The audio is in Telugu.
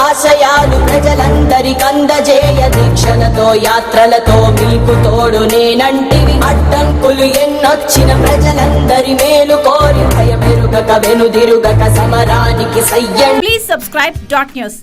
ఆశయాలు ప్రజలందరికందజేయ దీక్షలతో యాత్రలతో మీకు తోడు నేనంటివి. అడ్డంకులు ఎన్నొచ్చిన ప్రజలందరి మేలు కోరి భయమెరుగక వెనుదిరుగక సమరానికి సయ్యం ప్లీజ్ సబ్స్క్రైబ్ డాట్ న్యూస్